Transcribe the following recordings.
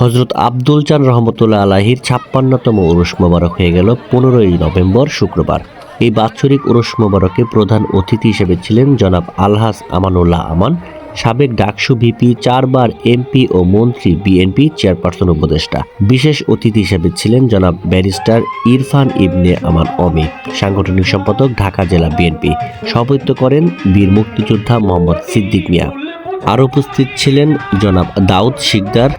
হজরত আব্দুল চান রহমতুল্লাহ আলাহির ছাপ্পান্নতম উরুস মোবারক হয়ে গেল পনেরোই নভেম্বর শুক্রবার। এই বাৎসরিক উরুস মোবারকে প্রধান অতিথি হিসেবে ছিলেন জনাব আলহাস আমানুল্লাহ আমান, সাবেক ডাকসু ভিপি, চারবার এমপি ও মন্ত্রী বিএনপি চেয়ারপারসন উপদেষ্টা। বিশেষ অতিথি হিসেবে ছিলেন জনাব ব্যারিস্টার ইরফান ইবনে আমান অমি, সাংগঠনিক সম্পাদক ঢাকা জেলা বিএনপি। সভাপতিত্ব করেন বীর মুক্তিযোদ্ধা মোহাম্মদ সিদ্দিক মিয়া। আর উপস্থিত ছিলেন জনাব দাউদ শিকদার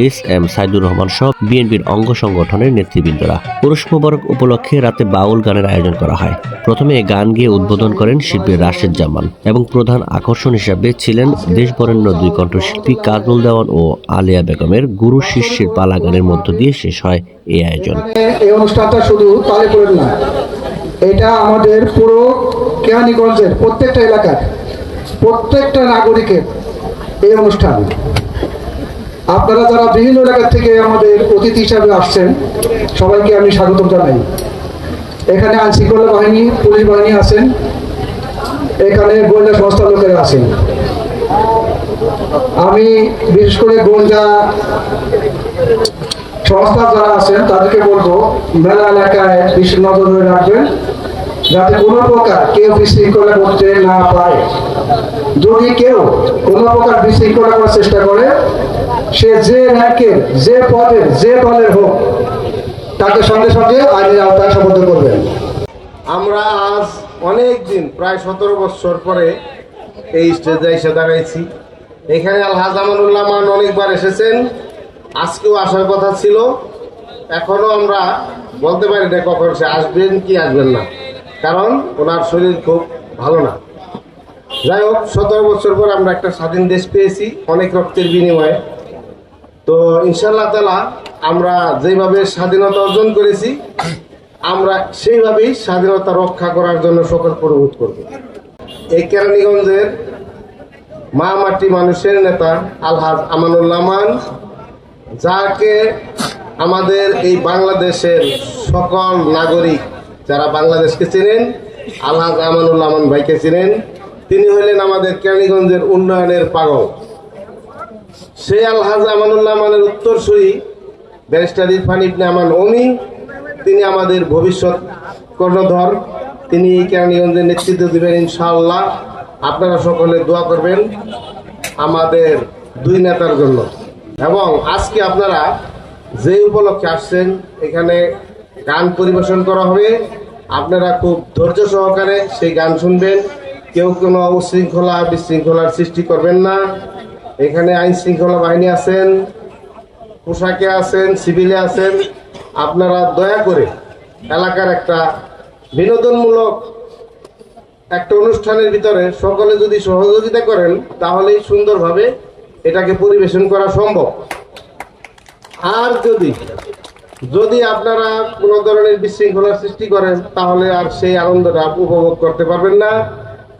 এস এম সাইদুর রহমান সহ বিএনপির অঙ্গ সংগঠনের নেতৃবৃন্দরা। পুরুষ মোবারক উপলক্ষে রাতে বাউল গানের আয়োজন করা হয়। প্রথমে গান গিয়ে উদ্বোধন করেন শিল্পী রাশেদ জামান এবং প্রধান আকর্ষণ হিসাবে ছিলেন দেশবরেণ্য দুই কণ্ঠশিল্পী কাজল দেওয়ান ও আলিয়া বেগমের গুরু শিষ্যের পালা গানের মধ্য দিয়ে শেষ হয় এই আয়োজন। এই অনুষ্ঠানটা শুধু তালেপুরের না, এটা আমাদের পুরো কেরানীগঞ্জের প্রত্যেকটা এলাকার প্রত্যেকটা নাগরিকের এই অনুষ্ঠান। আপনারা যারা বিভিন্ন এলাকা থেকে আমাদের অতিথি হিসাবে আসছেন, সবাইকে আমি স্বাগতম জানাই। এখানে আইন শৃঙ্খলা বাহিনী, পুলিশ বাহিনী আছেন, এখানে গোয়েন্দা সংস্থার লোকেরা আছেন। আমি বিশেষ করে গোয়েন্দা সংস্থা যারা আছেন, তাদেরকে বলব, মেলা এলাকায় বিশেষ নজর রাখবেন। যাতে কোনো প্রকার কেউ বিশৃঙ্খলা করতে না পারে। যদি কেউ কোনো প্রকার বিশৃঙ্খলা করার চেষ্টা করে, সে যে র্যাঙ্কের যে পদের, যে দলের হোক, তাকে সঙ্গে সঙ্গে আইনের আওতায় সম্বোধ করবেন আমরা আজ অনেক দিন, প্রায় সতেরো বছর পরে এই স্টেজে এসে দাঁড়াইছি। এখানে আলহাজ আমানুল্লাহ মান অনেকবার এসেছেন। আজকেও আসার কথা ছিল। এখনও আমরা বলতে পারি না কখন সে আসবেন, কি আসবেন না। কারণ ওনার শরীর খুব ভালো না। যাই হোক সতেরো বছর পর আমরা একটা স্বাধীন দেশ পেয়েছি, অনেক রক্তের বিনিময়ে। তো ইনশাল্লাহ তালা আমরা যেভাবে স্বাধীনতা অর্জন করেছি, আমরা সেইভাবেই স্বাধীনতা রক্ষা করার জন্য সকল প্রবোধ করব। এই কেরানীগঞ্জের মা মাটি মানুষের নেতা আলহাজ আমানুল্লাহ মান যাকে আমাদের এই বাংলাদেশের সকল নাগরিক যারা বাংলাদেশকে চেনেন আলহাজ আমানুল্লাহ মান ভাইকে চেনেন, তিনি হলেন আমাদের কেরানীগঞ্জের উন্নয়নের পাগল। সেই আলহাজ আমানুল্লাহ মানের উত্তরসূরি, ব্যারিস্টার ইরফান ইবনে আমান অমি তিনি আমাদের ভবিষ্যৎ কর্ণধর। তিনি এই কেরানীগঞ্জের নেতৃত্ব দেবেন ইনশাআল্লাহ। আপনারা সকলে দোয়া করবেন আমাদের দুই নেতার জন্য। এবং আজকে আপনারা যে উপলক্ষে আসছেন, এখানে গান পরিবেশন করা হবে। আপনারা খুব ধৈর্য সহকারে সেই গান শুনবেন। কেউ কোনো উশৃঙ্খলা বিশৃঙ্খলার সৃষ্টি করবেন না। এখানে আইন শৃঙ্খলা বাহিনী আছেন, পোশাকে আছেন, সিভিলে আছেন। আপনারা দয়া করে এলাকার একটা বিনোদনমূলক একটা অনুষ্ঠানের ভিতরে সকলে যদি সহযোগিতা করেন, তাহলেই সুন্দরভাবে এটাকে পরিবেশন করা সম্ভব। আর যদি যদি আপনারা কোনো ধরনের বিশৃঙ্খলার সৃষ্টি করেন, তাহলে আর সেই আনন্দটা উপভোগ করতে পারবেন না।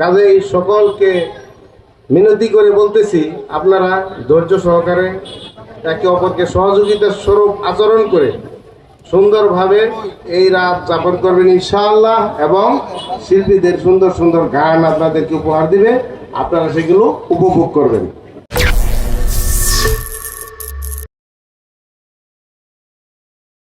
কাজেই সকলকে মিনতি করে বলতেছি, আপনারা ধৈর্য সহকারে একে অপরকে সহযোগিতার স্বরূপ আচরণ করে সুন্দরভাবে এই রাত যাপন করবেন ইনশাআল্লাহ, এবং শিল্পীদের সুন্দর সুন্দর গান আপনাদেরকে উপহার দিবে। আপনারা সেগুলো উপভোগ করবেন।